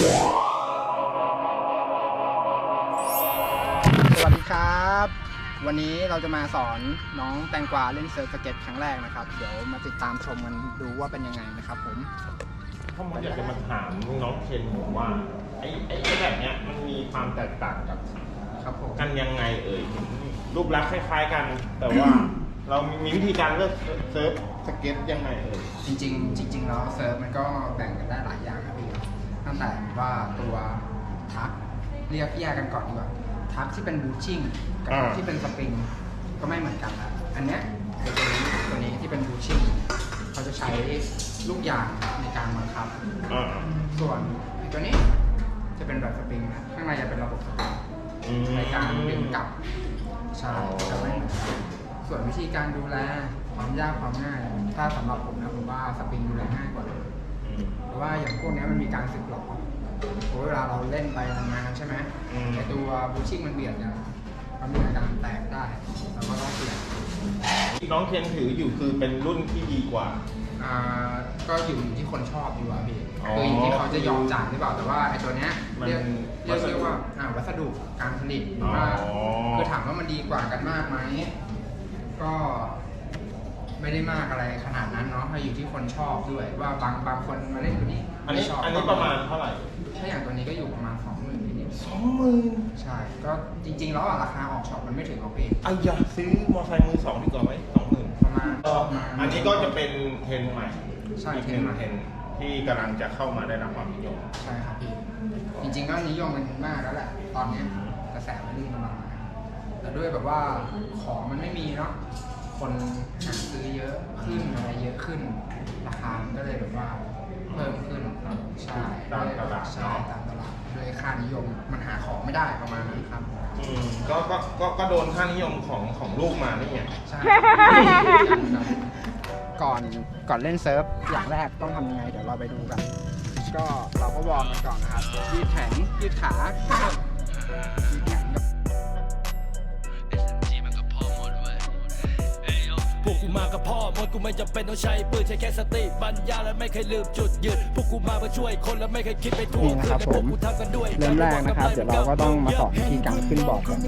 สวัสดีครับ วันนี้เราจะมาสอนน้องแตงกวาเล่นเซิร์ฟสเก็ตครั้งแรกนะครับ เดี๋ยวมาติดตามชมกันดูว่าเป็นยังไงนะครับผมถ้าผมอยากจะมาถามน้องเคนผมว่าไอ้ไอ้ไอ้แบบเนี้ยมันมีความแตกต่างกับครับผมกันยังไงเอ่ยถึงรูปลักษณ์คล้ายๆกัน แต่ว่าเรามีวิธีการเลือกเซิร์ฟสเก็ตยังไงเอ่ยจริง ๆ จริง ๆ แล้วเซิร์ฟมันก็แบ่งกันได้หลายอย่างครับพี่ ตั้งแต่ว่าตัวทักเรียกแยกกันก่อนดีกว่าทักที่เป็นบูชชิ่งกับทักที่เป็นสปริงก็ไม่เหมือนกันนะอันเนี้ยไอ้ตัวนี้ตัวนี้ที่เป็นบูชชิ่งเขาจะใช้ลูกยางในการบังคับอ่าส่วนไอ้ตัวนี้จะเป็นแบบสปริงนะข้างในจะเป็นระบบสปริงอืมในการดึงกลับใช่อ๋อจะไม่เหมือนกันส่วนวิธีการดูแลความยากความง่าย ถ้าสำหรับผมนะผมว่าสปริงดูแลง่ายกว่าอืม เพราะว่าอย่างพวกเนี้ยมันมีการสึกหรอเพราะเวลาเราเล่นไปนานๆใช่ไหมอืมไอตัวบูชิ่งมันเบียดเนี่ยมันมีอาการแตกได้เราก็ต้องเปลี่ยนที่น้องเคนถืออยู่คือเป็นรุ่นที่ดีกว่าอ่าก็อยู่ที่คนชอบดีกว่าพี่อ๋อคืออยู่ที่เขาจะยอมจ่ายหรือเปล่าแต่ว่าไอตัวเนี้ยมันเรียกเรียกวัสดุเรียกว่าอ่าวัสดุการผลิตหรือว่าอ๋อคือถามว่ามันดีกว่ากันมากไหมก็ ไม่ได้มากอะไรขนาดนั้นเนาะให้อยู่ที่คนชอบด้วยว่าบางบางคนมาเล่นตัวนี้อันนี้ไม่ชอบอันนี้ประมาณเท่าไหร่ถ้าอย่างตัวนี้ก็อยู่ประมาณสองหมื่นนิดสองหมื่นๆใช่ ก็จริงๆแล้วอะราคาออกช็อปมันไม่ถึงหรอกพี่ไอ้ยาซื้อมอเตอร์ไซค์มือสองดีกว่าไหมสองหมื่นประมาณก็ประมาณอันนี้ก็จะเป็นเทรนด์ใหม่ใช่อีกเทหรนด์นึ่งใหม่ เทรนด์ที่กำลังจะเข้ามาได้รับความนิยม ใช่ครับพี่จริงๆก็นิยมกันมากแล้วแหละตอนเนี้ยกระแสมันดีกำลังมาแต่ด้วยแบบว่าของมันไม่มีเนาะ คนหาซื้อเยอะขึ้นอะไรเยอะขึ้น ราคามันก็เลยแบบว่าเพิ่มขึ้นใช่ตามตลาด ใช่ตามตลาดด้วยค่านิยมมันหาของไม่ได้ประมาณนั้นครับอืมก็ก็ก็ก็โดนค่านิยมของของลูกมานี่ไงใช่ ก่อนก่อนเล่นเซิร์ฟอย่างแรกต้องทำยังไง เดี๋ยวเราไปดูกัน ก็เราก็วอร์มกันก่อนนะครับยืดแขนยืดขายืดแขนพว กกูมากับพ่อหมดกูไม่จำเป็นต้องใช้ปืนใช้แค่สติปัญญาและไม่เคยลืมจุดยืนพวกกูมาเพื่อช่วยคนและไม่เคยคิดไปทั่วนี่นะครับผมกูทำกันด้วยเริ่มแรกนะครับ เดี๋ยวเราก็ต้องมาสอนวิธีการขึ้นบอร์ดก่อน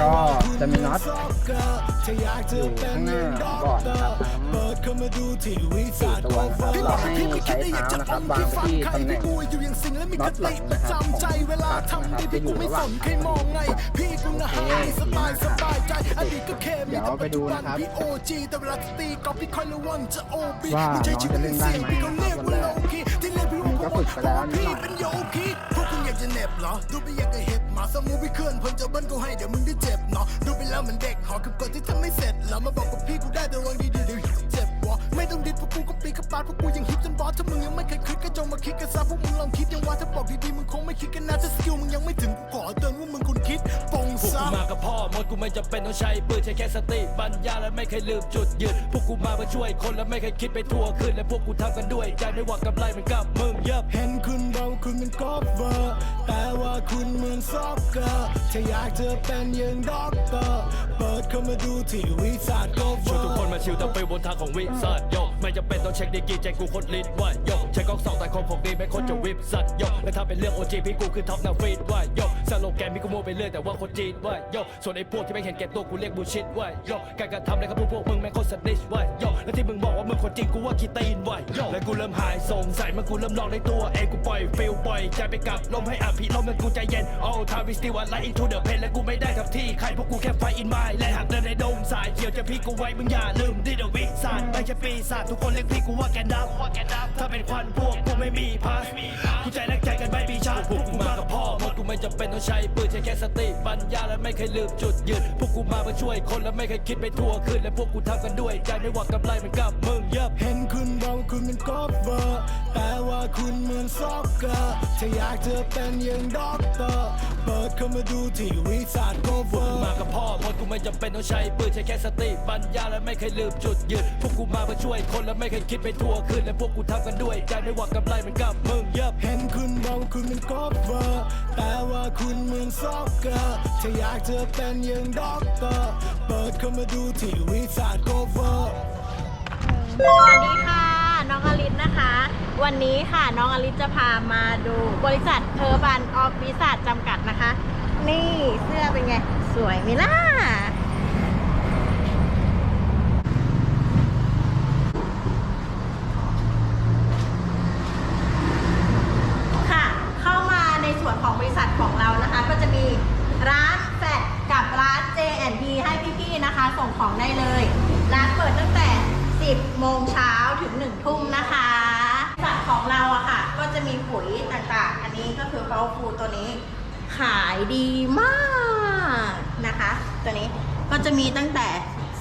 ก็จะมีน็อตอยู่ข้างหน้าบอร์ดนะครับทั้งสี่ตัวนะครับเราให้ใช้เท้านะครับวางไปที่ตำแหน่งน็อตหลังนะครับของคัทนะครับจะอยู่ระหว่างขาโอเคดีมากครับ เดี๋ยวไปดูนะครับว่าน้องจะเล่นได้ไหมนะครับวันแรกมันก็ฝึกไปแล้วนิดหน่อยพวกคุณอยากจะเหน็บเหรอดูไปอยากจะเห็บหมาสมูพี่เคลื่อนเพิ่นจะเบิ้ลกูให้เดี๋ยวมึงได้เจ็บเนาะดูไปแล้วเหมันเด็กหอกับกฎที่ทำไม่เสร็จแล้วมาบอกกับพี่กูได้แต่วังดีๆเดี๋ยวเจ็บวะไม่ต้องดิดพวกกูก็ปีกกระปาดพวกกูยังฮิปจนบอสถ้ามึงยังไม่เคยคิดก็จงมาคิดกันซะพวกมึงลองคิดยังว่าถ้าบอกดีๆมึงคงไม่คิดกันนะถ้าสกิลมึงยังไม่ถึงกูขอเตือนว่ามึงคุณคิดปง พวกซะกูมากับพ่อหมดกูไม่จำเป็นต้องใช้ปืนใช้แค่สติปัญญาและไม่เคยลืมจุดยืนพวกกูมาเพื่อช่วยคนและไม่เคยคิดไปทั่วคืนและพวกกูทำกันด้วยใจไม่หวังกำไรเหมือนกับมึงเยับเห็นคุณเบาคุณเป็นกอล์ฟเวอร์แต่ว่าคุณเหมือนซ็อกเกอร์ถ้าอยากจะเป็นอย่างด็อกเตอร์เปิดเข้ามาดูที่วิสาดกอล์ฟเวชอวนทุกร์คนมาชิลแต่ไปบนทางของวิสัทโยไม่จำเป็นต้องเช็คดีกรีใจกูโคตรลิดว่าโยใช้กล้องสองแต่ของของดีไม่คนจะวิบสัตว์โยและถ้าเป็นเรื่องโอจีพี่กูคือท็อปนาฟีดว่าโยสโลแกนพี่กูโมไปเรื่อยแต่ว่าคนจีนว่าโยส่วนไอ้พวกที่ไม่เห็นแก่ตัวกูเรียกบูชิดว่าโยการกระทำในคำพูดพวกมึงแม่งโคตรสนิชว่าโยและที่มึงบอกว่ามึงคนจริงกูว่าขี้ตีนว่าโยและกูเริ่มหายสงสัยเมื่อกูเริ่มลองในตัวเองกูปล่อยฟิลปล่อยใจไปกับลมให้อภิลมแล้วกูใจเย็น all time we still alive into the pain และกูไม่ได้ทับที่ใครพวกกูแค่ไฟอินไมล์และหากเดินในดงสายเขียวจะพี่กูไว้มึงอย่าลืมดิเดวิสานไม่ใช่ปีศาจทุกคนเรียกพี่กูว่าแกนดับถ้าเป็นควันพวกกูไม่มีพาสกูใจรักใไม่จำเป็นต้องใช้ปืนใช้แค่สติปัญญาและไม่เคยลืมจุดยืนพวกกูมาเพื่อช่วยคนและไม่เคยคิดไปทั่วคืนและพวกกูทำกันด้วยใจไม่หวังกำไรเหมือนกับมึงเยับเห็นคุณเบาคุณเป็นกอล์ฟเวอร์แต่ว่าคุณเหมือนซ็อกเกอร์ถ้าอยากจะเป็นอย่างด็อกเตอร์เปิดเข้ามาดูที่วิสาดกอล์ฟเวอกูร์มากับพ่อหมดกูไม่จำเป็นต้องใช้ปืนใช้แค่สติปัญญาและไม่เคยลืมจุดยืนพวกกูมาเพื่อช่วยคนและไม่เคยคิดไปทั่วคืนและพวกกูทำกันด้วยใจไม่หวังกำไรเหมือนกับมึงเยับเห็นคุณเบาคุณเป็นกอล์ฟเวอร์แต่ว่าคุณเหมือนซ็อกเกอร์ถ้าอยากจะเป็นอย่างด็อกเตอร์ เปิดเข้ามาดูที่วิสาดกอล์ฟเวอร์ สวัสดีค่ะ น้องอลิสนะคะ วันนี้ค่ะน้องอลิสจะพามาดูบริษัทเทอร์บันออฟวิสาจำกัดนะคะ นี่เสื้อเป็นไง สวยไหมล่ะ เข้ามาในส่วนของบริษัทของเรานะคะ ก็จะมีร้านแฟดกับร้าน J&P ให้พี่ๆนะคะ ส่งของได้เลย ร้านเปิดตั้งแต่ 10 โมงเช้าถึง 1 ทุ่มนะคะบริษัทของเราอะค่ะ ก็จะมีปุ๋ยต่างๆ อันนี้ก็คือเฟลฟูตัวนี้ ขายดีมากนะคะ ตัวนี้ก็จะมีตั้งแต่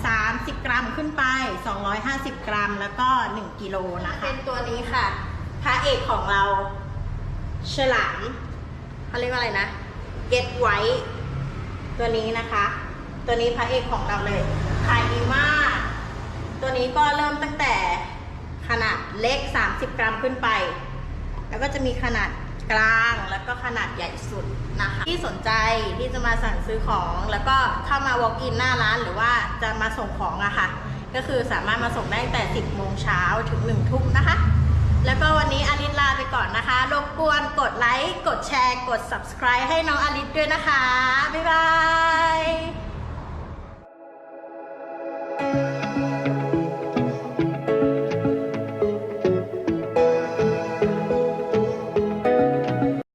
30 กรัมขึ้นไป 250 กรัมแล้วก็ 1 กิโลนะคะ เป็นตัวนี้ค่ะพระเอกของเราฉลามเขาเรียกว่าอะไรนะ get white ตัวนี้นะคะ ตัวนี้พระเอกของเราเลยขายดีมาก ตัวนี้ก็เริ่มตั้งแต่ขนาดเล็ก 30 กรัมขึ้นไป แล้วก็จะมีขนาดกลางแล้วก็ขนาดใหญ่สุดนะคะ ที่สนใจที่จะมาสั่งซื้อของ แล้วก็เข้ามา walk in หน้าร้านหรือว่าจะมาส่งของอะค่ะ ก็คือสามารถมาส่งได้ตั้งแต่ 10 โมงเช้าถึง 1 ทุ่มนะคะ แล้วก็วันนี้อลิสลาไปก่อนนะคะ รบกวนกดไลค์ กดแชร์ กด subscribe ให้น้องอลิสด้วยนะคะ บ๊ายบาย